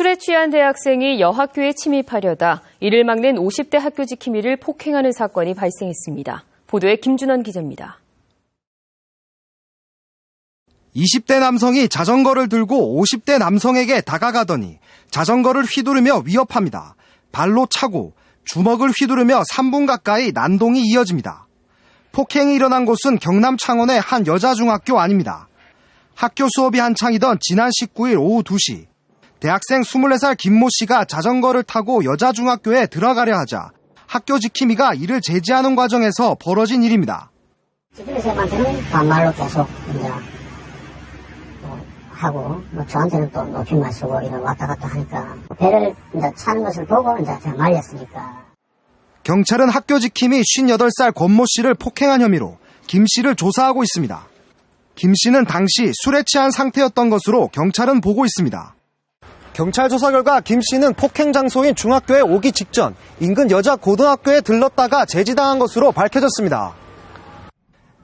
술에 취한 대학생이 여학교에 침입하려다 이를 막는 50대 학교 지킴이를 폭행하는 사건이 발생했습니다. 보도에 김준원 기자입니다. 20대 남성이 자전거를 들고 50대 남성에게 다가가더니 자전거를 휘두르며 위협합니다. 발로 차고 주먹을 휘두르며 3분 가까이 난동이 이어집니다. 폭행이 일어난 곳은 경남 창원의 한 여자 중학교 아닙니다. 학교 수업이 한창이던 지난 19일 오후 2시 대학생 24살 김모 씨가 자전거를 타고 여자 중학교에 들어가려 하자 학교 지킴이가 이를 제지하는 과정에서 벌어진 일입니다. 집에서한테는 반말로 계속 이제 뭐 하고 뭐 저한테는 또 높임말 쓰고 이런 왔다 갔다 하니까 배를 이제 차는 것을 보고 이제 제가 말렸으니까 경찰은 학교 지킴이 58살 권모 씨를 폭행한 혐의로 김 씨를 조사하고 있습니다. 김 씨는 당시 술에 취한 상태였던 것으로 경찰은 보고 있습니다. 경찰 조사 결과 김 씨는 폭행 장소인 중학교에 오기 직전 인근 여자 고등학교에 들렀다가 제지당한 것으로 밝혀졌습니다.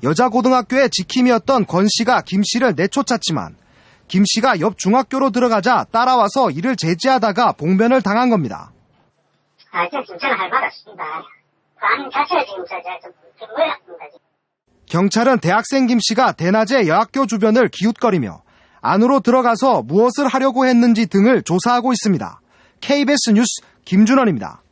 여자 고등학교의 지킴이었던 권 씨가 김 씨를 내쫓았지만 김 씨가 옆 중학교로 들어가자 따라와서 이를 제지하다가 봉변을 당한 겁니다. 아, 일단 진짜는 할 말 없습니다. 반 자체가 지금 제가 좀 뭐였습니다. 경찰은 대학생 김 씨가 대낮에 여학교 주변을 기웃거리며 안으로 들어가서 무엇을 하려고 했는지 등을 조사하고 있습니다. KBS 뉴스 김준원입니다.